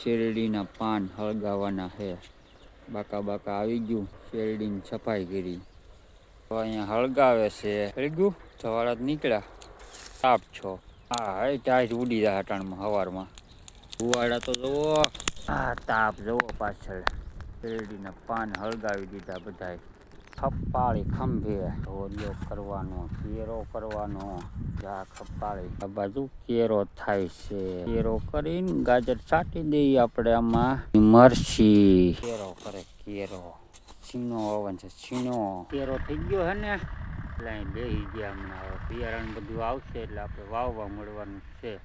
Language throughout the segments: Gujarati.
શેરડીના પાન હળગાવાના છે બાકા બાકા આવી ગયું, શેરડીની સફાઈ કરી તો અહીંયા હળગાવે છે. હળગ્યું જ નીકળ્યા. તાપ છો. હા હવે ટાઈટ ઉડી જાય અટાણમાં સવારમાં ઉવાડા તો જુઓ. આ તાપ જુઓ પાછળ. શેરડીના પાન હળગાવી દીધા બધાય ખપ્પાળી ખંભે ઓલિયો કરવાનો, કેરો કરવાનો. જા ખપ્પાળી આ બાજુ કેરો થાય છે. કેરો કરીને ગાજર છાંટી દઈએ આપણે આમાં. મરચી. કેરો કરે કેરો. છીનો ઓવન છે છીનો કેરો થઈ ગયો હે ને? એટલે અહીં બેસી ગયા હમણાં બિયારણ બધું આવશે એટલે આપણે વાવવા મળવાનું છે.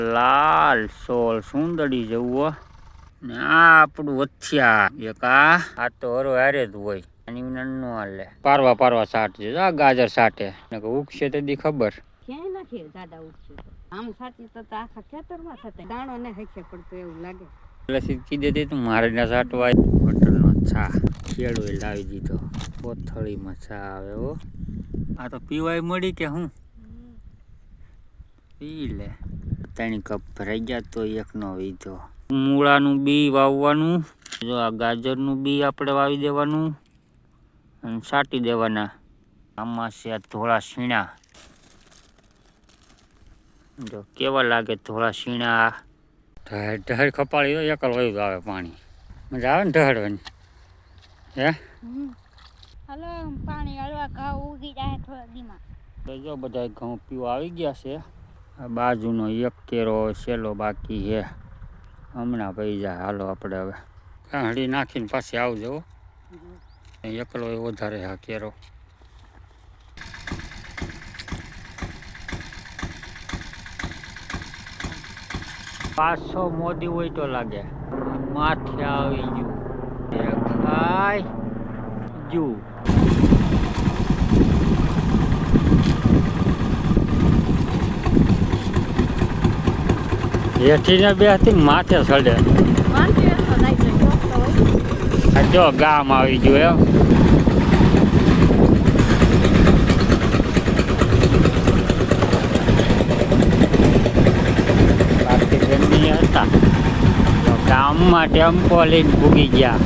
લાલ સોલ સુંદડી જવું ને આ આપણું વથિયા એક આ તો હરો હારે જ હોય. વિના નો હાલે. પારવા પારવા સાટજે આ ગાજર સાટે ને કે ઉગશે તે દી ખબર. ક્યાંય નથી દાદા ઉઠશે તો. આમ સાચી તો આખા ખેતરમાં થતા દાણો ને હેખે પડતો એવું લાગે. એટલે સીધી દેતી તું મારે ના સાટવા હોટલનો છા. ખેડૂએ લાવી દીધો. કોથળીમાં છા આવે હો. આ તો પીવાય મળી કે હું? પી લે. ત્રણ કપ ભરાઈ ગયા તો એકનો વીધો. મૂળાનું બી વાવવાનું. જો આ ગાજરનું બી આપણે વાવી દેવાનું. અને સાટી દેવાના. આમાં છે આ ધોળા શીણા. જો કેવા લાગે ધોળા શીણા ઢહેર ઢહેર ખપાળી હોય એકલ વયું આવે પાણી. મજા આવે ને ઢહેડવાની હે? હલો પાણી હળવા ઘઉં ઉગી જાય થોડા દીમાં. જો બધા ઘઉં પીવા આવી ગયા છે. આ બાજુનો એક કેરો છેલ્લો બાકી છે. હમણાં ભાઈ જાય. હાલો આપણે હવે કાંહળી નાખીને પાછી આવજો. એકલો એ વધારે હા કેરો. પાછો મોદી હોય તો લાગે. માથે આવી ગયું. દેખાય જુ હેઠીને બે હતી માથે ચડે વાંચી તો જાય છે જોક તો હોય આ જો ગામ આવી ગયું એમ. હતા. ગામમાં ટેમ્પો લઈને ભૂગી ગયા.